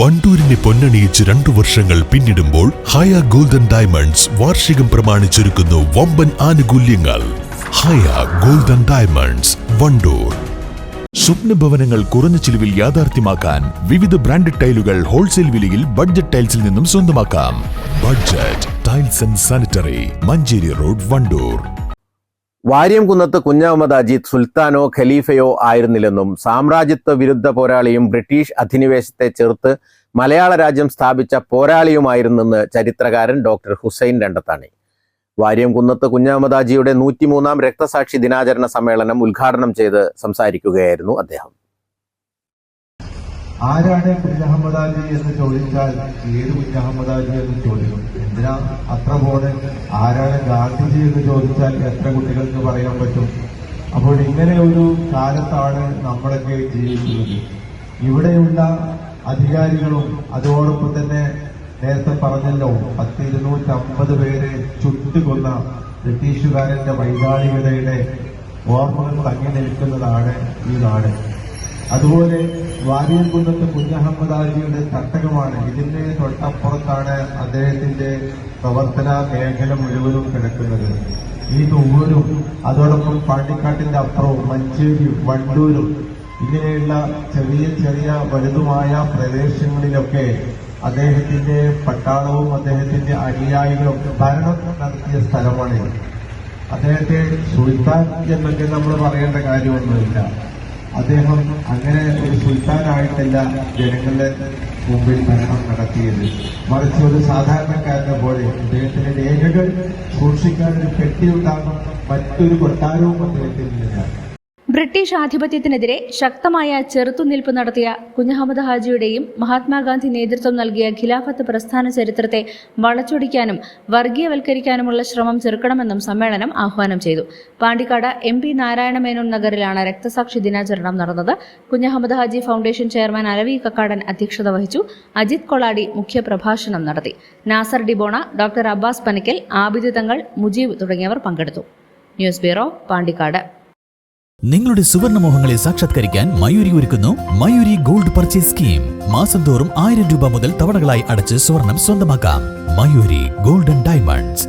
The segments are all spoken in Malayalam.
വണ്ടൂരിനെ പൊന്നണിയിച്ച് രണ്ടു വർഷങ്ങൾ പിന്നിടുമ്പോൾ ഹയ ഗോൾഡൻ ഡയമണ്ട്സ് വാർഷികം പ്രമാണിച്ചൊരുക്കുന്നു വമ്പൻ ആനുകൂല്യങ്ങൾ. Haya golden diamonds Wandoor. സ്വപ്ന ഭവനങ്ങൾ കുറഞ്ഞ ചിലവിൽ യാഥാർത്ഥ്യമാക്കാൻ വിവിധ ബ്രാൻഡഡ് ടൈലുകൾ ഹോൾസെയിൽ വിലയിൽ ബഡ്ജറ്റ് ടൈൽസിൽ നിന്നും സ്വന്തമാക്കാം. Budget tiles and sanitary Manjeri road Wandoor. Variyamkunnath Kunjahammed Ajeet സുൽത്താനോ ഖലീഫയോ ആയിരുന്നില്ലെന്നും സാമ്രാജ്യത്വ വിരുദ്ധ പോരാളിയും ബ്രിട്ടീഷ് അധിനിവേശത്തെ ചെറുത്ത് മലയാള രാജ്യം സ്ഥാപിച്ച പോരാളിയുമായിരുന്നെന്ന് ചരിത്രകാരൻ ഡോക്ടർ ഹുസൈൻ രണ്ടത്താണി. വാര്യംകുന്നത്ത് കുഞ്ഞഹമ്മദ് അജിയുടെ നൂറ്റിമൂന്നാം രക്തസാക്ഷി ദിനാചരണ സമ്മേളനം ഉദ്ഘാടനം ചെയ്ത് സംസാരിക്കുകയായിരുന്നു അദ്ദേഹം. ആരാണ് കുഞ്ഞഹമ്മദ് അലി എന്ന് ചോദിച്ചാൽ ഏത് കുഞ്ഞഹമ്മദ് അലി എന്ന് ചോദിക്കും. എന്തിനാ അത്ര പോണ്? ആരാണ് ഗാന്ധിജി എന്ന് ചോദിച്ചാൽ എത്ര കുട്ടികൾക്ക് പറയാൻ പറ്റും? അപ്പോൾ ഇങ്ങനെ ഒരു കാലത്താണ് നമ്മളൊക്കെ ജീവിക്കുന്നത്. ഇവിടെയുള്ള അധികാരികളും അതോടൊപ്പം തന്നെ നേരത്തെ പറഞ്ഞല്ലോ പത്ത് ഇരുന്നൂറ്റമ്പത് പേരെ ചുട്ടുകൊന്ന ബ്രിട്ടീഷുകാരന്റെ വൈകാരികതയുടെ ഓർമ്മകൾ തങ്ങി നിൽക്കുന്നതാണ് ഈ നാട്. അതുപോലെ വാര്യംകുന്നത്ത് കുഞ്ഞഹമ്മദ് ആജിയുടെ തട്ടകമാണ്. ഇതിന്റെ തൊട്ടപ്പുറത്താണ് അദ്ദേഹത്തിന്റെ പ്രവർത്തന മേഖല മുഴുവനും കിടക്കുന്നത്. ഈ തൊവ്വൂരും അതോടൊപ്പം പാണ്ടിക്കാട്ടിന്റെ അപ്പുറവും മഞ്ചേരിയും വണ്ടൂരും ഇങ്ങനെയുള്ള ചെറിയ ചെറിയ വലുതുമായ പ്രദേശങ്ങളിലൊക്കെ അദ്ദേഹത്തിന്റെ പട്ടാളവും അദ്ദേഹത്തിന്റെ അനുയായികളും ഭരണം നടത്തിയ സ്ഥലമാണ് അദ്ദേഹത്തെ സുൽത്താൻ എന്നൊക്കെ നമ്മൾ പറയേണ്ട കാര്യമൊന്നുമില്ല. അദ്ദേഹം അങ്ങനെ ഒരു സുൽത്താനായിട്ടല്ല ജനങ്ങളുടെ മുമ്പിൽ ഭരണം നടത്തിയത്. മറിച്ച് ഒരു സാധാരണക്കാരനെ പോലെ അദ്ദേഹത്തിന്റെ രേഖകൾ സൂക്ഷിക്കാൻ ഒരു പെട്ടിയുണ്ടാകും മറ്റൊരു കൊട്ടാരവും അദ്ദേഹത്തിനില്ല ബ്രിട്ടീഷ് ആധിപത്യത്തിനെതിരെ ശക്തമായ ചെറുത്തുനിൽപ്പ് നടത്തിയ കുഞ്ഞഹമ്മദ് ഹാജിയുടെയും മഹാത്മാഗാന്ധി നേതൃത്വം നൽകിയ ഖിലാഫത്ത് പ്രസ്ഥാന ചരിത്രത്തെ വളച്ചൊടിക്കാനും വർഗീയവൽക്കരിക്കാനുമുള്ള ശ്രമം ചെറുക്കണമെന്നും സമ്മേളനം ആഹ്വാനം ചെയ്തു. പാണ്ടിക്കാട് എം പി നാരായണമേനോൻ നഗറിലാണ് രക്തസാക്ഷി ദിനാചരണം നടന്നത്. കുഞ്ഞഹമ്മദ് ഹാജി ഫൗണ്ടേഷൻ ചെയർമാൻ അലവി കക്കാടൻ അധ്യക്ഷത വഹിച്ചു. അജിത് കൊളാടി മുഖ്യപ്രഭാഷണം നടത്തി. നാസർ ഡിബോണ ഡോക്ടർ അബ്ബാസ് പനിക്കൽ ആബിദ് തങ്ങൾ മുജീബ് തുടങ്ങിയവർ പങ്കെടുത്തു. News bureau Pandikkad. നിങ്ങളുടെ സുവർണ മോഹങ്ങളെ സാക്ഷാത്കരിക്കാൻ മയൂരി ഒരുക്കുന്നു മയൂരി ഗോൾഡ് പർച്ചേസ് സ്കീം. മാസം തോറും ആയിരം രൂപ മുതൽ തവണകളായി അടച്ച് സ്വർണം സ്വന്തമാക്കാം. Mayuri golden diamonds.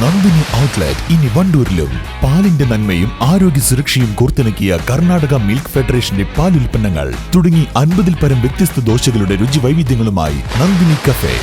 Nandini outlet ഇനി വണ്ടൂരിലും. പാലിന്റെ നന്മയും ആരോഗ്യ സുരക്ഷയും കോർത്തിണക്കിയ കർണാടക മിൽക്ക് ഫെഡറേഷന്റെ പാലുൽപ്പന്നങ്ങൾ. തുടങ്ങി അൻപതിൽ പരം വ്യത്യസ്ത ദോശകളുടെ രുചി വൈവിധ്യങ്ങളുമായി നന്ദിനി കഫേ.